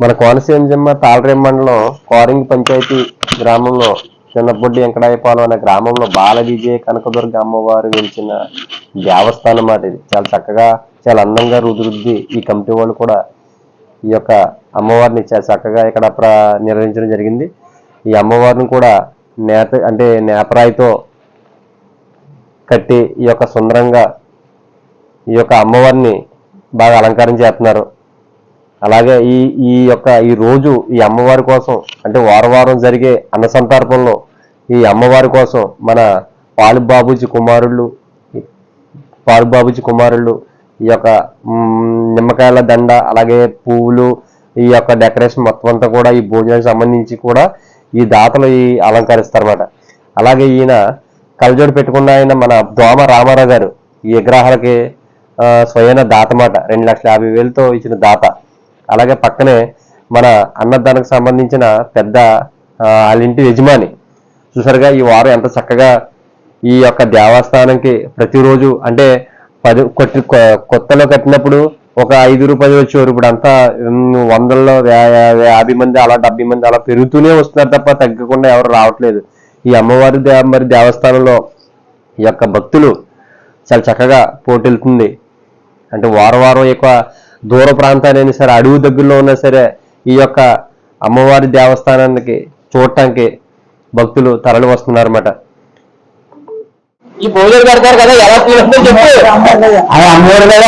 మన కోనసీమ జిల్లా తాళరేం మండలం కోరింగ్ పంచాయతీ గ్రామంలో చిన్నపొడ్డి వెంకటాయపాలెం అనే గ్రామంలో బాల విజయ కనకదుర్గ అమ్మవారు వెలిచిన దేవస్థానం మాట ఇది చాలా చక్కగా చాలా అందంగా రుదిరుద్ది ఈ కమిటీ వాళ్ళు కూడా ఈ యొక్క అమ్మవారిని చాలా చక్కగా ఇక్కడ ప్ర నిర్వహించడం జరిగింది. ఈ అమ్మవారిని కూడా నేత అంటే నేపరాయితో కట్టి ఈ యొక్క సుందరంగా ఈ యొక్క అమ్మవారిని బాగా అలంకారం చేస్తున్నారు. అలాగే ఈ ఈ యొక్క ఈ రోజు ఈ అమ్మవారి కోసం అంటే వారం వారం జరిగే అన్న సంతర్పణలో ఈ అమ్మవారి కోసం మన పాలు బాబుజీ కుమారుళ్ళు పాలు బాబుజీ కుమారుళ్ళు ఈ యొక్క నిమ్మకాయల దండ అలాగే పువ్వులు ఈ యొక్క డెకరేషన్ మొత్తం అంతా కూడా ఈ భోజనానికి సంబంధించి కూడా ఈ దాతలు ఈ అలంకరిస్తారన్నమాట. అలాగే ఈయన కలజోడు పెట్టుకున్న ఆయన మన దోమ రామారావు గారు ఈ విగ్రహాలకి ఆ, స్వయన దాత మాట రెండు లక్షల యాభై వేలతో ఇచ్చిన దాత. అలాగే పక్కనే మన అన్నదానికి సంబంధించిన పెద్ద వాళ్ళింటి వాళ్ళ ఇంటి యజమాని. చూసారుగా ఈ వారం ఎంత చక్కగా ఈ యొక్క దేవస్థానంకి ప్రతిరోజు అంటే పది కొట్టి కొత్తలో కట్టినప్పుడు ఒక ఐదు పది వచ్చేవారు. ఇప్పుడు అంతా వందల్లో యాభై మంది అలా డెబ్బై మంది అలా పెరుగుతూనే వస్తున్నారు తప్ప తగ్గకుండా ఎవరు రావట్లేదు. ఈ అమ్మవారి దే మరి దేవస్థానంలో ఈ యొక్క భక్తులు చాలా చక్కగా పోటెళ్తుంది. అంటే వారం వారం యొక్క దూర ప్రాంతాలైనా సరే అడవి దగ్గరలో ఉన్నా సరే ఈ యొక్క అమ్మవారి దేవస్థానానికి చూడటానికి భక్తులు తరలి వస్తున్నారన్నమాట. ఈ భోజనం పెడతారు కదా ఎలా అవుతుందో చెప్పు. అమ్మవారు కదా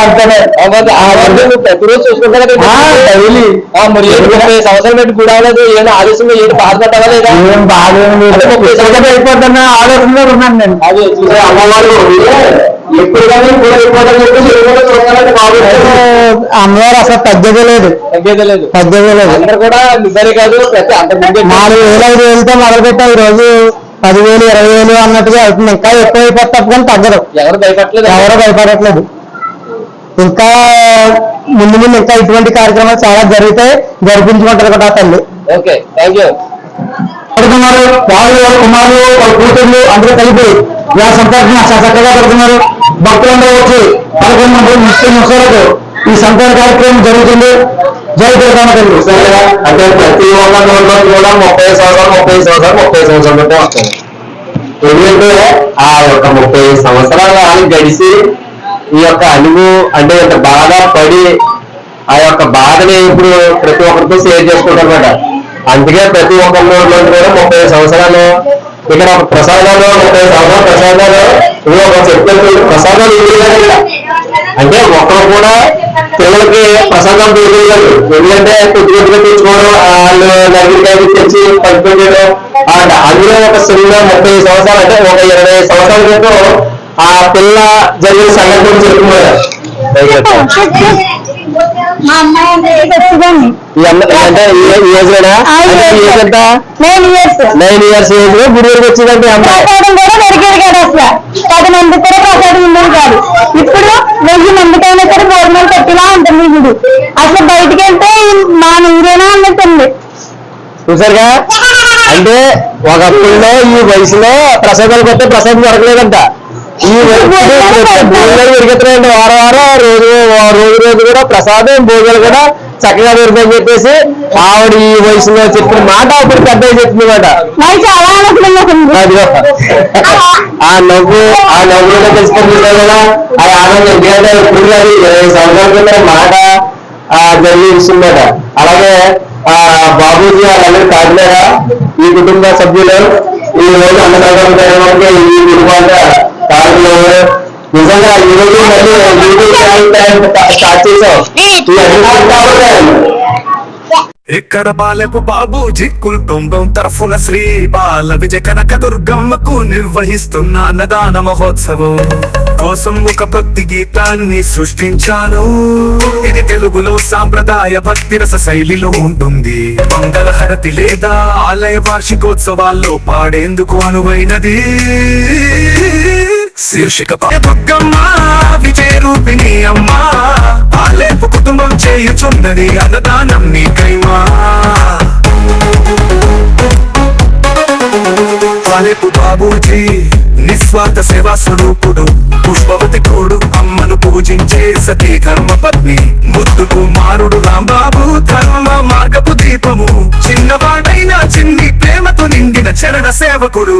నువ్వు ప్రతిరోజు చూసుకుంటా కదా ఆ, డైలీ. ఆ, మరి ఏంటి ముప్పై సంవత్సరాలు పెట్టి కూడా అవ్వలేదు ఏంటి ఆదేశంగా ఏంటి బాధపడ్డావా లేదా? ఏం సంవత్సరాలు. అయిపోతున్న ఆలోచనలో ఉన్నాను నేను. అదే చూసే అమ్మవారు అమ్మవారు అసలు తగ్గదే లేదు. తగ్గేదే లేదు. తగ్గదే లేదు. అందరు కూడా కాదు ప్రతి అంత ముందే నాలుగు వేలు ఐదు వేలతో మొదలు పెట్టావు ఈ రోజు పదివేలు ఇరవై వేలు అన్నట్టుగా అవుతుంది. ఇంకా ఎక్కువ అయిపోతే కానీ తగ్గదు. ఎవరు భయపడలేదు ఎవరు భయపడట్లేదు. ఇంకా ముందు ముందు ఇంకా ఇటువంటి కార్యక్రమాలు చాలా జరుగుతాయి. జరిపించుకుంటారు కూడా తల్లి. ఓకే థ్యాంక్ యూ పడుతున్నారు వాళ్ళు కుమారులు వాళ్ళ కూతుర్లు అందరూ కలిపి చక్కగా పెడుతున్నారు భక్తులందరూ వచ్చి పదకొండు మంది ముస్లిం ముసలకు ఈ సంతాన కార్యక్రమం జరుగుతుంది. జై పెడతాను అంటే ప్రతి ఒక్క నోట్లో కూడా ముప్పై సంవత్సరాలు ముప్పై సంవత్సరాలు ముప్పై సంవత్సరాలు బట్టే వస్తుంది ఎందుకంటే ఆ యొక్క ముప్పై సంవత్సరాలు ఆయన గడిచి ఈ యొక్క అనుభవం అంటే ఇంత బాధ పడి ఆ యొక్క బాధని ఇప్పుడు ప్రతి ఒక్కరితో షేర్ చేసుకుంటారు అనమాట అందుకే ప్రతి ఒక్క నోట్లో కూడా ముప్పై సంవత్సరాలు ఇక్కడ ప్రసాదాలు ముప్పై సంవత్సరాలు ప్రసాదాలు. ఇది ఒక చెప్తే ప్రసాదాలు ఇవి అంటే ఒక్కరు కూడా పిల్లలకి ప్రసాదం తెలియదు ఎందుకంటే కొద్ది కొద్దిగా తెచ్చుకోవడం వాళ్ళు నగిరికాయలు తెచ్చి పంచుకోవడం అందులో ఒక సినిమా ముప్పై సంవత్సరాలు అంటే ఒక ఇరవై సంవత్సరాల క్రితం ఆ పిల్ల జరిగిన సంఘటన చెప్పుకున్నారు. Nine years. ఏజ్లో వచ్చిందంటే ప్రసాదం కూడా అసలు. పది మంది కూడా ప్రసాదం ఉండేది కాదు. ఇప్పుడు వెయ్యి మందికైనా సరే భోజనాలు పెట్టిలా ఉంటుంది గుడి. అసలు బయటికి వెళ్తే మా ఊరేనా అన్నట్టుంది. చూసారుగా? అంటే ఒకప్పుడులో ఈ వయసులో ప్రసాదాలు కొట్టే ప్రసాదం దొరకలేదంట. ఈ భోజనాలు పెరుగుతున్నాయండి వారం వారం రోజు రోజు రోజు కూడా ప్రసాదం భోజనాలు కూడా చక్కగా దొరుకుతాయని చెప్పేసి ఆవిడ ఈ వయసులో చెప్పిన మాట అప్పుడు పెద్ద చెప్పింది మాట. ఆ నవ్వు ఆ నవ్వులో తెలుసుకుంటుంది కదా. ఆ ఆనందం ఎందుకంటే ఇప్పుడు కాదు ఇరవై సంవత్సరాల క్రితం మాట ఆ జరిగే విషయం మాట అలాగే ఆ బాబూజీ వాళ్ళందరూ కాకినాడ ఈ కుటుంబ సభ్యులు ఈ రోజు అన్నదానం ఈ కుటుంబాల కారణంలో నిజంగా ఈ రోజు మళ్ళీ యూట్యూబ్ ఛానల్ స్టార్ట్ చేసాం ఈ అన్ని కాబట్టి ఇక్కడ బాలెపు బాబూజీ కుటుంబం తరఫున శ్రీ బాల విజయ కనక దుర్గమ్మకు నిర్వహిస్తున్న అన్నదాన మహోత్సవం కోసం ఒక భక్తి గీతాన్ని సృష్టించాను. ఇది తెలుగులో సాంప్రదాయ భక్తి రస శైలిలో ఉంటుంది. మంగళహరతి లేదా ఆలయ వార్షికోత్సవాల్లో పాడేందుకు అనువైనది. శీర్షిక బతుకమ్మా రూపిణి అమ్మా. ఆలేపు కుటుంబం చేయుచున్నది అన్నదానం నీకైమా పాలేపు బాబూజీ నిస్వార్థ సేవా స్వరూపుడు పుష్పవతి కోడు అమ్మను పూజించే సతీ కర్మ పత్ని ముద్దుకు మారుడు రాంబాబు ధర్మ మార్గపు దీపము. చిన్నవాడైన చిన్ని ప్రేమతో నిండిన చరణ సేవకుడు.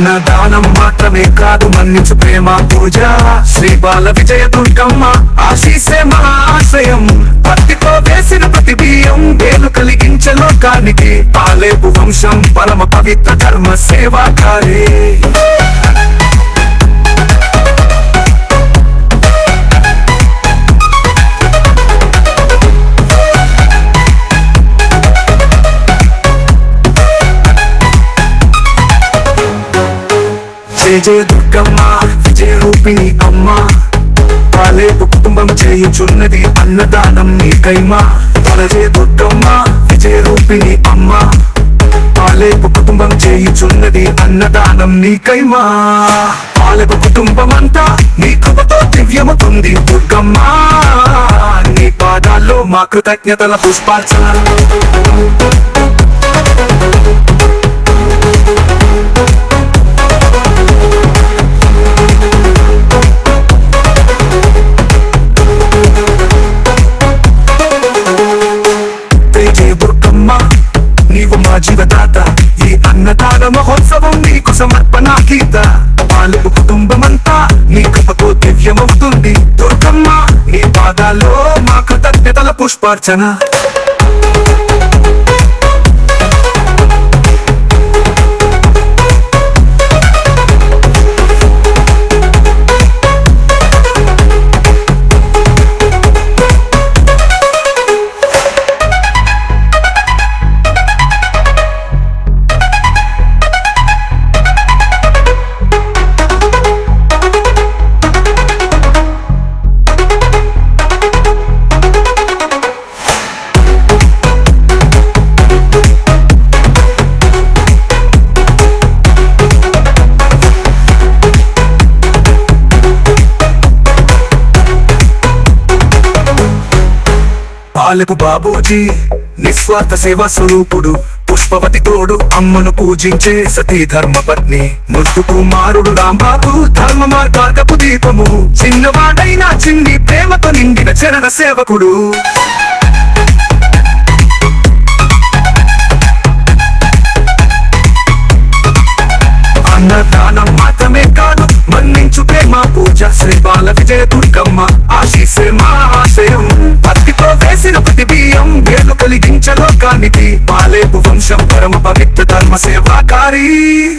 అన్న దానం మాత్రమే కాదు మన్నించు ప్రేమ పూజ. శ్రీ బాల విజయ దుర్గమ్మ ఆశీసే మా ఆశయం పత్తితో వేసిన ప్రతి బియ్యం వేలు కలిగించే లోకానికి. ఆలేపు వంశం పరమ పవిత్ర ధర్మ సేవాకారే. విజయ దుర్గమ్మ విజయ రూపిణి అమ్మ. పాలేపు కుటుంబం చేయుచున్నది అన్నదానం నీకైమా తల జయ దుర్గమ్మ విజయ రూపిణి అమ్మ. పాలేపు కుటుంబం చేయుచున్నది అన్నదానం నీకైమా పాలపు కుటుంబం అంతా నీ కృపతో దివ్యమవుతుంది దుర్గమ్మ. నీ పాదాల్లో మా కృతజ్ఞతల పుష్పార్చన. అన్నదాన మహోత్సవం నీకు సమర్పణ గీత పాలపు కుటుంబమంతా నీ కృపతో దివ్యమవుతుంది దుర్గమ్మ నీ పాదాల్లో మా కృతజ్ఞతల పుష్పార్చన పాలపు బాబూజీ నిస్వార్థ సేవ స్వరూపుడు పుష్పవతి తోడు అమ్మను పూజించే సతీ ధర్మ పత్ని. ముద్దు కుమారుడు రాంబాబు ధర్మ మార్గార్గపు దీపము. చిన్నవాడైనా చిన్ని ప్రేమతో నిండిన చరణ సేవకుడు. అన్నదాన परम पवित्र धर्म सेवाकारी।